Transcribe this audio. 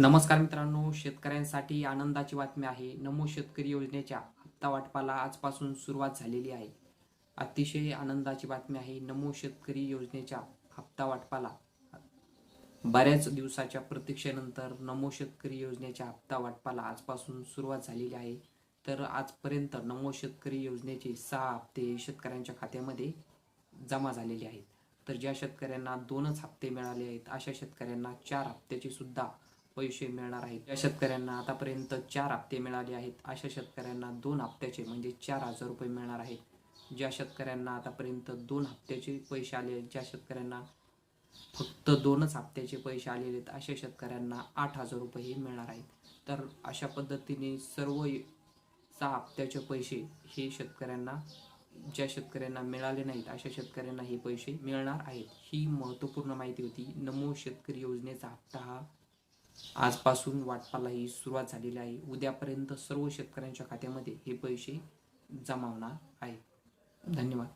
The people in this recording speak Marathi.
नमस्कार मित्रांनो शेतकऱ्यांसाठी आनंदाची बातमी आहे. नमो शेतकरी योजनेच्या हप्ता वाटपाला आजपासून सुरुवात झालेली आहे. अतिशय आनंदाची बातमी आहे. नमो शेतकरी योजनेच्या हप्ता वाटपाला बऱ्याच दिवसाच्या प्रतीक्षेनंतर नमो शेतकरी योजनेच्या हप्ता वाटपाला आजपासून सुरुवात झालेली आहे. तर आजपर्यंत नमो शेतकरी योजनेचे सहा हप्ते शेतकऱ्यांच्या खात्यामध्ये जमा झालेले आहेत. तर ज्या शेतकऱ्यांना दोनच हप्ते मिळाले आहेत अशा शेतकऱ्यांना चार हप्त्याची सुद्धा पैसे मिळणार आहेत. या शेतकऱ्यांना आतापर्यंत चार हप्ते मिळाले आहेत. अशा शेतकऱ्यांना दोन हप्त्याचे म्हणजे चार हजार रुपये मिळणार आहेत. ज्या शेतकऱ्यांना आतापर्यंत दोन हप्त्याचे पैसे आले आहेत ज्या शेतकऱ्यांना फक्त दोनच हप्त्याचे पैसे आलेले आहेत अशा शेतकऱ्यांना आठ हजार रुपये मिळणार आहेत. तर अशा पद्धतीने सर्व सहा हप्त्याचे पैसे हे शेतकऱ्यांना ज्या शेतकऱ्यांना मिळाले नाहीत अशा शेतकऱ्यांना हे पैसे मिळणार आहेत. ही महत्त्वपूर्ण माहिती होती. नमो शेतकरी योजनेचा हप्ता हा आजपासून वाटपाला ही सुरुवात झालेली आहे. उद्यापर्यंत सर्व शेतकऱ्यांच्या खात्यामध्ये हे पैसे जमावणार आहे. धन्यवाद.